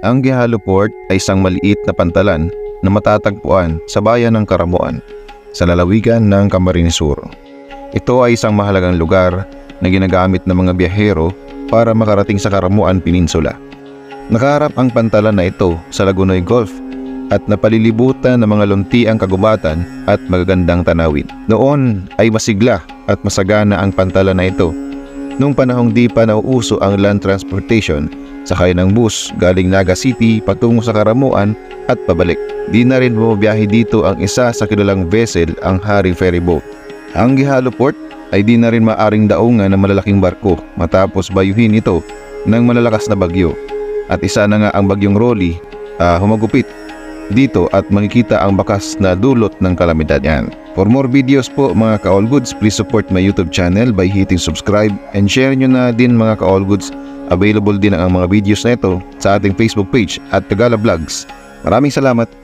Ang Gihalo Port ay isang maliit na pantalan na matatagpuan sa bayan ng Karamuan sa lalawigan ng Camarines Sur. Ito ay isang mahalagang lugar na ginagamit ng mga biyahero para makarating sa Karamuan Peninsula. Nakaharap ang pantalan na ito sa Lagunoy Gulf at napalilibutan ng mga luntiang kagubatan at magagandang tanawin. Noon ay masigla at masagana ang pantalan na ito. Nung panahong di pa nauuso ang land transportation, sakay ng bus galing Naga City patungo sa Karamuan at pabalik. Di na rin bumabiyahe dito ang isa sa kilalang vessel, ang Haring Ferry Boat. Ang Gihalo Port ay di na rin maaring daungan ng malalaking barko matapos bayuhin ito ng malalakas na bagyo. At isa na nga ang bagyong Rolly ah, humagupit dito at makikita ang bakas na dulot ng kalamidad yan. For more videos po mga ka-all goods, please support my YouTube channel by hitting subscribe and share nyo na din mga ka-all goods. Available din ang mga videos na ito sa ating Facebook page at Tagala Vlogs. Maraming salamat!